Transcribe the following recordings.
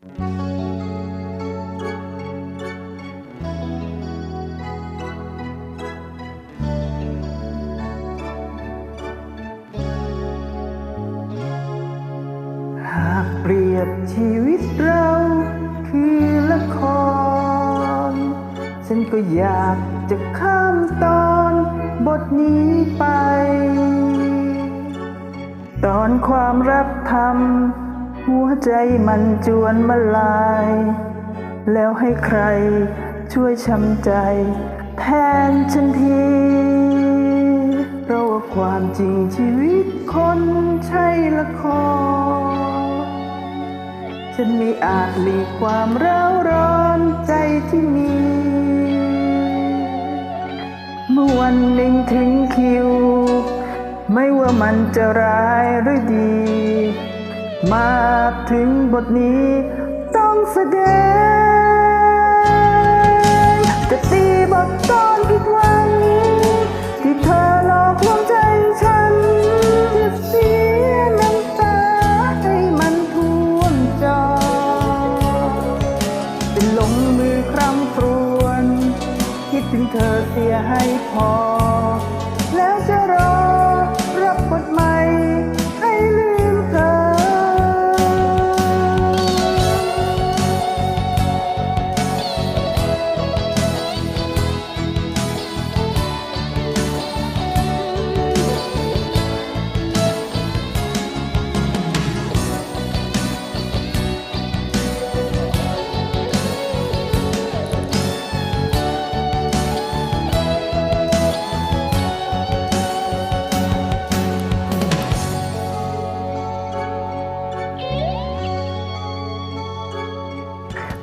หากเปรียบชีวิตเราคือละคร ฉันก็อยากจะข้ามตอนบทนี้ไป ตอนความรักทำ หัวใจมันจวนมาลาย แล้วให้ใครช่วยช้ำใจ แทนฉันทีเพราะว่าความจริงชีวิตคนใช่ละคร ฉันไม่อาจหลีกความร้าวร้อนใจที่มี เมื่อวันหนึ่งถึงคิว ไม่ว่ามันจะร้ายหรือดี มาถึงบทนี้ต้องแสดงจะตีบทตอนผิดหวังที่เธอหลอกลวงใจฉันจะเสียน้ำตาให้มันท่วมจอจะลงมือคร่ำครวญคิดถึงเธอเสียให้พอ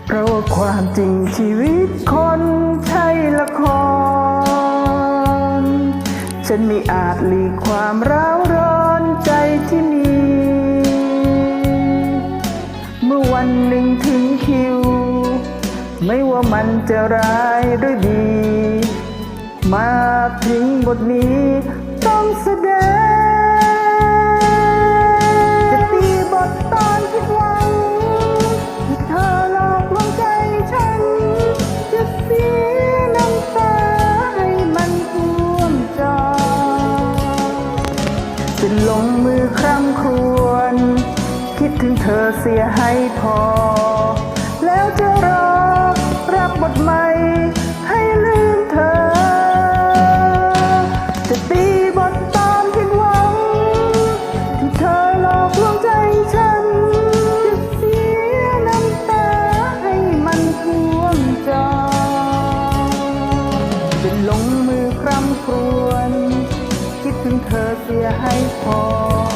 เพราะว่าความจริงชีวิตคนใช่ละคร ฉันไม่อาจหลีกความร้าวร้อนใจที่มี เมื่อวันหนึ่งถึงคิว ไม่ว่ามันจะร้ายหรือดี มาถึงบทนี้ต้องแสดง จะลงมือคร่ำครวญคิดถึงเธอเสียให้พอ แล้วจะรอรับบทใหม่ให้ลืมเธอ จะตีบทตอนผิดหวัง ที่เธอหลอกลวงใจฉัน จะเสียน้ำตาให้มันท่วมจอจะลงมือคร่ำครวญ เธอเสียให้พอแล้วจะรอ